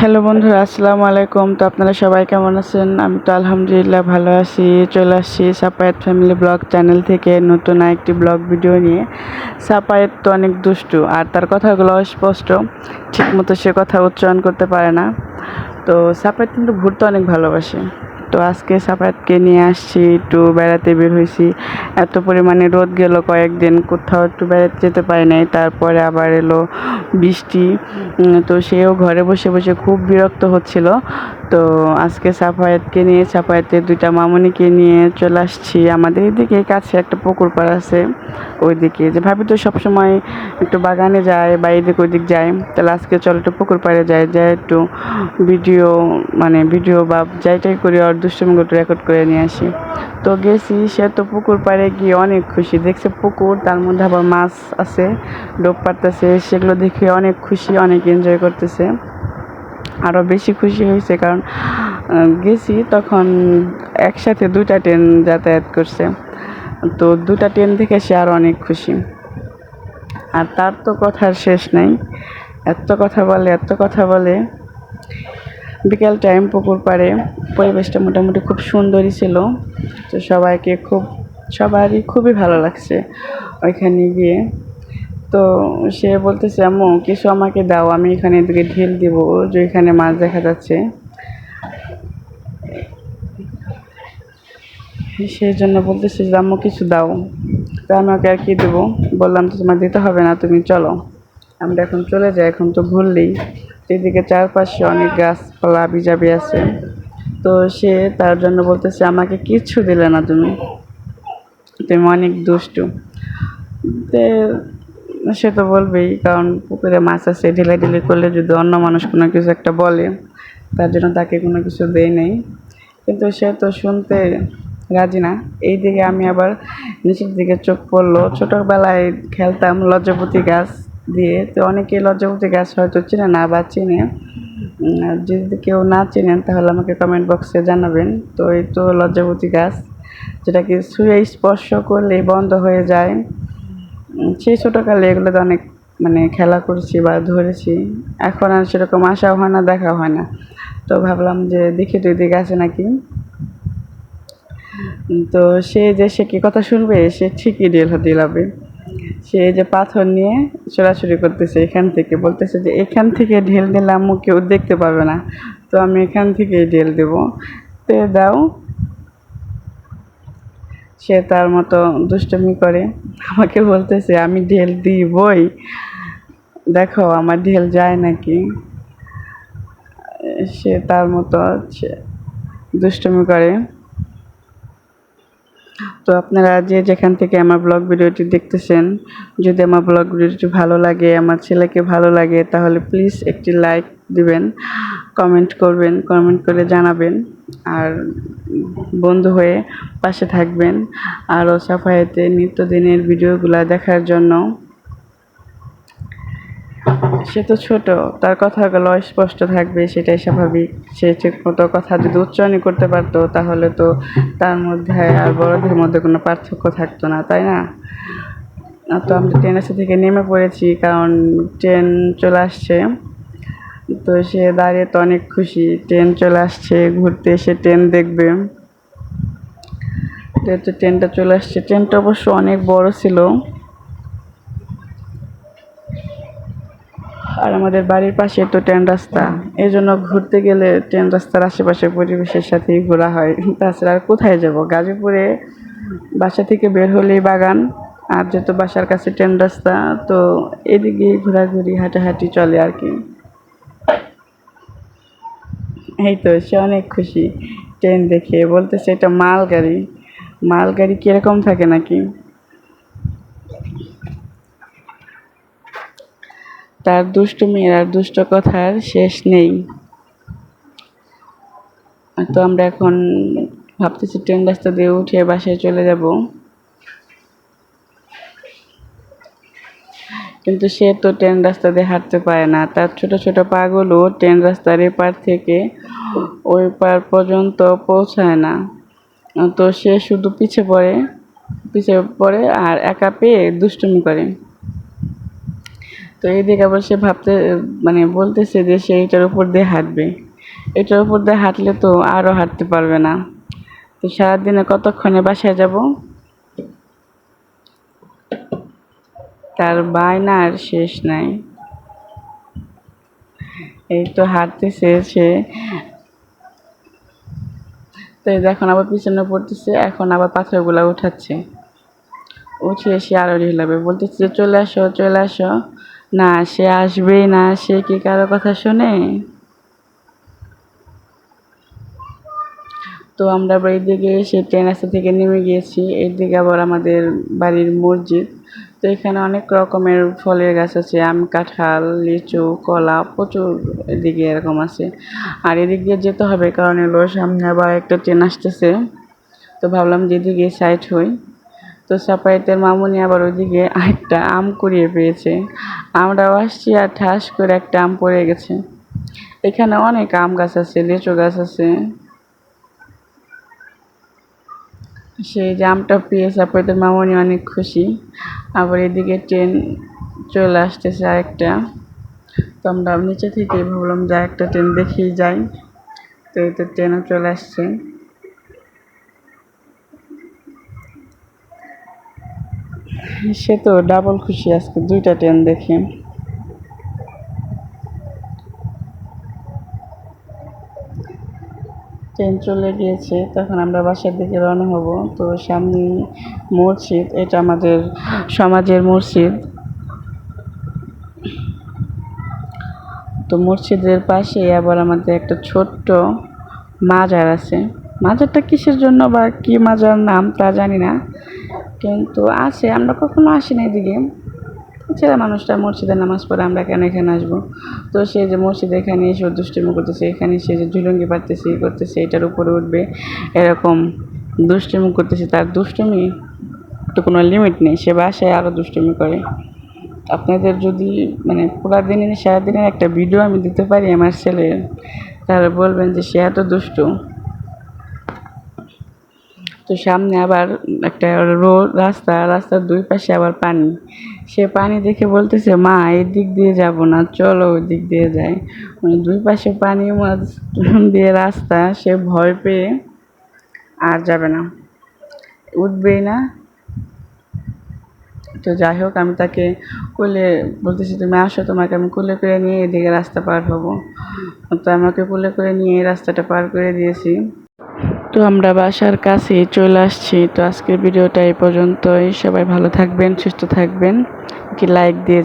Hello বন্ধুরা, আসসালামু আলাইকুম। তো আপনারা সবাই কেমন আছেন? আমি তো আলহামদুলিল্লাহ ভালো আছি। চলে আসছি সাপায়েত ফ্যামিলি ব্লগ চ্যানেল থেকে নতুন একটি ব্লগ ভিডিও নিয়ে। সাপায়েত তো অনেক দুষ্টু, আর তার কথাগুলো স্পষ্ট ঠিকমতো সে কথা উচ্চারণ করতে পারে না। তো সাপায়েত কিন্তু ঘুরতে অনেক ভালোবাসে। তো আজকে সাপায়াতকে নিয়ে আসছি, একটু বেড়াতে বের হয়েছি। এত পরিমাণে রোদ গেল কয়েকদিন, কোথাও একটু বেড়াতে যেতে পারি নাই। তারপরে আবার এলো বৃষ্টি। তো সেও ঘরে বসে বসে খুব বিরক্ত হচ্ছিল। তো আজকে সাফায়াতকে নিয়ে সাফায়াতের দুইটা মামনিকে নিয়ে চলে আসছি। আমাদের এদিকে কাছে একটা পুকুর পাড় আছে, ওইদিকে। যে ভাবি তো সবসময় একটু বাগানে যায় বা এদিক ওইদিক যায়। তাহলে আজকে চল একটু পুকুর পাড়ে যায় যাই একটু ভিডিও মানে ভিডিও বা যাইটাই করি দুষ্টমিগুলো রেকর্ড করে নিয়ে আসি। তো গেছি, সে তো পুকুর পাড়ে গিয়ে অনেক খুশি। দেখছে পুকুর, তার মধ্যে আবার মাছ আছে, ডোব পারতেছে সেগুলো দেখে অনেক খুশি, অনেক এনজয় করতেছে। আরও বেশি খুশি হয়েছে কারণ গেছি তখন একসাথে দুটা ট্রেন যাতায়াত করছে। তো দুটা ট্রেন দেখে সে আরও অনেক খুশি। আর তার তো কথার শেষ নাই। এত কথা বলে, এত কথা বলে। বিকেল টাইম পুকুর পাড়ে। পরিবেশটা মোটামুটি খুব সুন্দরই ছিল। তো সবাইকে খুব, সবারই খুবই ভালো লাগছে ওইখানে গিয়ে। তো সে বলতেছে, আম্মু, কিছু আমাকে দাও, আমি এখানে এদিকে ঢিল দিব, যে এখানে মাছ দেখা যাচ্ছে। সেই জন্য বলতেছে যে আম্মু, কিছু দাও। তা আমি ওকে আর কি দেবো? বললাম তো তোমার দিতে হবে না, তুমি চলো। আমরা এখন চলে যাই, এখন তো ভুললেই এদিকে চারপাশে অনেক গাছপালা বিজাবি আছে। তো সে তার জন্য বলতেছে, আমাকে কিচ্ছু দিলে না তুমি। তুমি অনেক দুষ্টু। তে সে তো বলবেই, কারণ পুকুরে মাছ আছে, ঢিলাঢিলি করলে যদি অন্য মানুষ কোনো কিছু একটা বলে, তার জন্য তাকে কোনো কিছু দেয় নেই। কিন্তু সে তো শুনতে রাজি না। এই দিকে আমি আবার নিচের দিকে চোখ পড়ল। ছোটোবেলায় খেলতাম লজ্জাপতি গাছ। দিয়ে তো অনেকে লজ্জাপতি গাছ হয়তো চেনে না বা চেনে। যদি কেউ না চেনেন, তাহলে আমাকে কমেন্ট বক্সে জানাবেন। তো এই তো লজ্জাপতি গাছ যেটাকে শুয়ে স্পর্শ করলে বন্ধ হয়ে যায়। সেই ছোটোকালে এগুলোতে অনেক মানে খেলা করছি বা ধরেছি। এখন আর সেরকম আসাও হয় না, দেখাও হয় না। তো ভাবলাম যে দেখি তুই এদিকে আছে নাকি। তো সে যে সে কি কথা শুনবে, সে ঠিকই ডেল দিলাবে। সে যে পাথর নিয়ে চোরাচুরি করতেছে এখান থেকে, বলতেছে যে এখান থেকে ঢেল দিলে আম্মু কেউ দেখতে পাবে না। তো আমি এখান থেকেই ঢেল দেবো। তে দাও। সে তার মতো দুষ্টমি করে আমাকে বলতেছে, আমি ঢেল দিবই। দেখো, আমার ঢেল যায় নাকি? সে তার মতো দুষ্টমি করে। তো আপনারা যে যেখান থেকে আমার ব্লগ ভিডিওটি দেখতেছেন, যদি আমার ব্লগ ভিডিওটি ভালো লাগে, আমার ছেলেকে ভালো লাগে, তাহলে প্লিজ একটি লাইক দিবেন কমেন্ট করবেন কমেন্ট করে জানাবেন, আর বন্ধু হয়ে পাশে থাকবেন, আরও সাফাইতে নিত্যদিনের ভিডিওগুলো দেখার জন্য। সে তো ছোট, তার কথাগুলো স্পষ্ট থাকবে, সেটাই স্বাভাবিক। সে ঠিক মতো কথা যদি উচ্চারণই করতে পারতো, তাহলে তো তার মধ্যে আর বড়দের মধ্যে কোনো পার্থক্য থাকতো না, তাই না? তো আমি ট্রেন আসা থেকে নেমে পড়েছি, কারণ ট্রেন চলে আসছে। তো সে দাঁড়িয়ে তো অনেক খুশি, ট্রেন চলে আসছে, ঘুরতে এসে ট্রেন দেখবে। তো ট্রেনটা চলে আসছে, ট্রেনটা অবশ্য অনেক বড় ছিল। আর আমাদের বাড়ির পাশে তো ট্রেন রাস্তা। এই জন্য ঘুরতে গেলে ট্রেন রাস্তার আশেপাশে পরিবেশের সাথেই ঘোরা হয়। তাছাড়া আর কোথায় যাব? গাজীপুরে বাসা থেকে বের হলেই বাগান। আর যেহেতু বাসার কাছে ট্রেন রাস্তা, তো এদিকেই ঘোরাঘুরি, হাঁটাহাঁটি চলে আর কি। এই তো, সে অনেক খুশি। ট্রেন দেখে বলতেছে, এটা মালগাড়ি। মালগাড়ি কীরকম থাকে নাকি? তার দুষ্টুমির আর দুষ্ট কথার শেষ নেই। তো আমরা এখন ভাবতেছি ট্রেন রাস্তা দিয়ে উঠে বাসায় চলে যাব। কিন্তু সে তো ট্রেন রাস্তা দিয়ে হাঁটতে পারে না। তার ছোট ছোট পাগুলো ট্রেন রাস্তার এপার থেকে ওই পার পর্যন্ত পৌঁছায় না। তো সে শুধু পিছে পড়ে পিছে পড়ে আর একা পেয়ে দুষ্টুমি করে। তো এইদিকে আবার সে ভাবতে মানে বলতেছে যে সে এটার উপর দিয়ে হাঁটবে। এটার উপর দিয়ে হাঁটলে তো আরও হাঁটতে পারবে না। তো সারাদিনে কতক্ষণে বাসায় যাব? তার বায়নার শেষ নাই। এই তো হাঁটতেছে সে। তো এখন আবার পিছনে পড়তেছে, এখন আবার পাথরগুলা উঠাচ্ছে। উঠিয়ে সে আরও ঢিলাবে। বলতেছে চলে আসো চলে আসো। না, সে আসবেই না, সে কি কারও কথা শোনে? তো আমরা আবার এইদিকে এসে ট্রেন রাস্তা থেকে নেমে গিয়েছি, এইদিকে আবার আমাদের বাড়ির মসজিদ। তো এখানে অনেক রকমের ফলের গাছ আছে, আম, কাঁঠাল, লিচু, কলা, প্রচুর এদিকে এরকম আছে। আর এদিক দিয়ে যেতে হবে, কারণ এলো সামনে আবার একটা ট্রেন আসতেছে। তো ভাবলাম যেদিকে সাইড হই তো সাপাইতের মামুনি আবার ওইদিকে একটা আম কুড়িয়ে পেয়েছে। আমরাও আসছি আর ঠাস করে একটা আম পড়ে গেছে। এখানে অনেক আম গাছ আছে, লিচু গাছ আছে। সেই যে আমটা পেয়ে সাপাইতের মামুনি অনেক খুশি। আবার এদিকে ট্রেন চলে আসতেছে আরেকটা। তো আমরা নিচে থেকে ভাবলাম, যে একটা ট্রেন দেখেই যাই। তো এই তো ট্রেনও চলে আসছে। সে তো ডাবল খুশি আজকে, দুইটা ট্রেন দেখে। ট্রেন চলে গিয়েছে, তখন আমরা বাসার দিকে রওনা হব। তো সামনে মসজিদ, এটা আমাদের সমাজের মসজিদ। তো মসজিদের পাশে আবার আমাদের একটা ছোট্ট মাজার আছে। মাজারটা কিসের জন্য বা কি মাজার নাম তা জানি না। কিন্তু আছে, আমরা কখনো আসি না এদিকে। ছেলে মানুষটা মসজিদে নামাজ পড়ে, আমরা কেন এখানে আসব? তো সে যে মসজিদে এখানে এসে ও করতেছে, এখানে সে যে ঝুলঙ্গি পারতেছে করতেছে, এটার উপরে উঠবে, এরকম দুষ্টুমি করতেছে। তার দুষ্টুমি তো কোনো লিমিট নেই, সে বাসায় আরও দুষ্টুমি করে। আপনাদের যদি মানে পুরা দিনের, সারাদিনের একটা ভিডিও আমি দিতে পারি আমার ছেলের, তাহলে বলবেন যে সে এত দুষ্টু। তো সামনে আবার একটা রোড রাস্তা, রাস্তার দুই পাশে আবার পানি। সে পানি দেখে বলতেছে, মা, এই দিক দিয়ে যাব না, চলো ওই দিক দিয়ে যাই। মানে দুই পাশে পানি মাঝ দিয়ে রাস্তা, সে ভয় পেয়ে আর যাবে না। উঠবেই না। তো যাই হোক, আমি তাকে কোলে বলতেছি, তুমি আসো, তোমাকে আমি কোলে করে নিয়ে এদিকে রাস্তা পার হব। তো আমাকে কোলে করে নিয়ে এই রাস্তাটা পার করে দিয়েছি। তো আমরা বাসার কাছে চলে আসছি। তো আজকের ভিডিওটা এই পর্যন্তই। সবাই ভালো থাকবেন, সুস্থ থাকবেন। কি লাইক দিয়ে